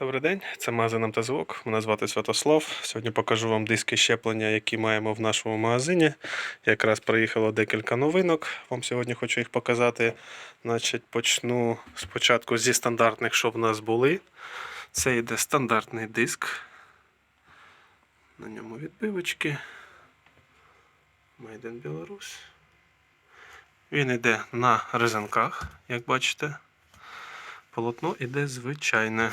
Добрий день, це магазин МТЗОК. Мене звати Святослав. Сьогодні покажу вам диски щеплення, які маємо в нашому магазині. Якраз приїхало декілька новинок. Вам сьогодні хочу їх показати. Значить, почну спочатку зі стандартних, що в нас були. Це йде стандартний диск. На ньому відбивочки. Made in Belarus. Він йде на резинках, як бачите. Полотно іде звичайне.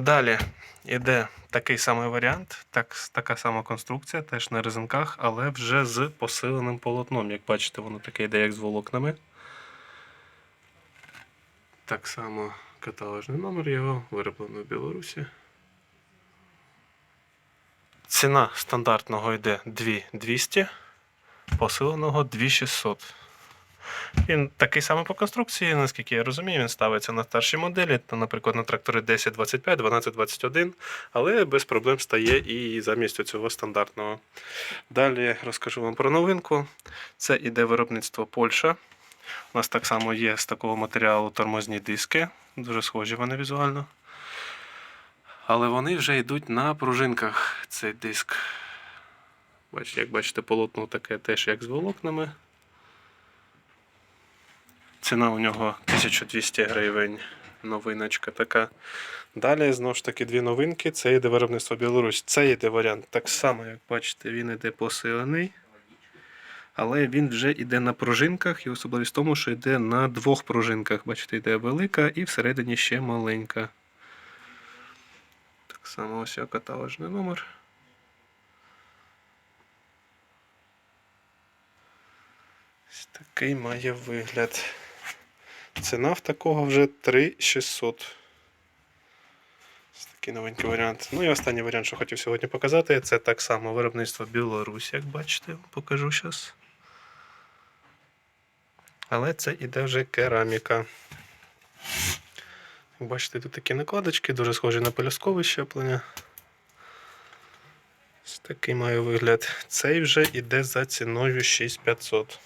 Далі йде такий самий варіант, так, така сама конструкція, теж на резинках, але вже з посиленим полотном. Як бачите, воно таке йде, як з волокнами. Так само каталожний номер його, вироблено в Білорусі. Ціна стандартного йде 2200, посиленого 2600. Він такий самий по конструкції, наскільки я розумію, він ставиться на старші моделі, то, наприклад, на трактори 1025, 1221, але без проблем стає і замість цього стандартного. Далі розкажу вам про новинку. Це іде виробництво Польща. У нас так само є з такого матеріалу тормозні диски, дуже схожі вони візуально. Але вони вже йдуть на пружинках цей диск. Як бачите, полотно таке теж як з волокнами. Ціна у нього 1200 гривень. Новиночка така. Далі, знову ж таки, дві новинки. Це йде виробництво Білорусь. Це йде варіант так само, як бачите, він йде посилений. Але він вже йде на пружинках, і особливість в тому, що йде на двох пружинках. Бачите, йде велика і всередині ще маленька. Так само ось його каталожний номер. Ось такий має вигляд. Ціна в такого вже 3600. Ось такий новенький варіант. Ну і останній варіант, що хотів сьогодні показати, це так само виробництво Білорусь, як бачите, покажу зараз. Але це іде вже кераміка. Як бачите, тут такі накладочки, дуже схожі на пелюсткове щеплення. Ось такий має вигляд. Цей вже іде за ціною 6500.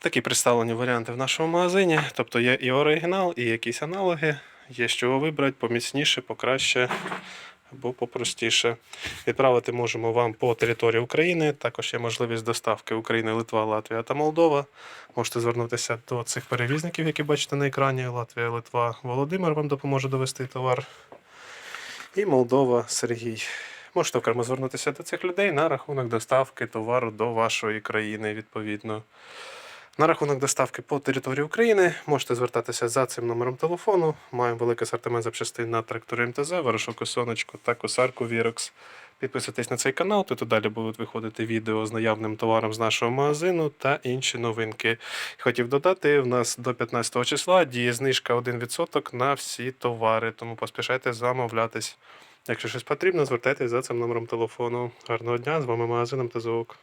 Такі представлені варіанти в нашому магазині. Тобто є і оригінал, і якісь аналоги. Є з чого вибрати поміцніше, покраще або попростіше. Відправити можемо вам по території України. Також є можливість доставки України, Литва, Латвія та Молдова. Можете звернутися до цих перевізників, які бачите на екрані. Латвія, Литва, Володимир вам допоможе довести товар. І Молдова Сергій. Можете окремо звернутися до цих людей на рахунок доставки товару до вашої країни відповідно. На рахунок доставки по території України можете звертатися за цим номером телефону. Маємо великий асортимент запчастин на трактори МТЗ, ворошок сонечко та косарку Вірокс. Підписуйтесь на цей канал, тут далі будуть виходити відео з наявним товаром з нашого магазину та інші новинки. Хотів додати, в нас до 15 числа діє знижка 1% на всі товари, тому поспішайте замовлятись. Якщо щось потрібно, звертайтеся за цим номером телефону. Гарного дня, з вами магазин МТЗОК.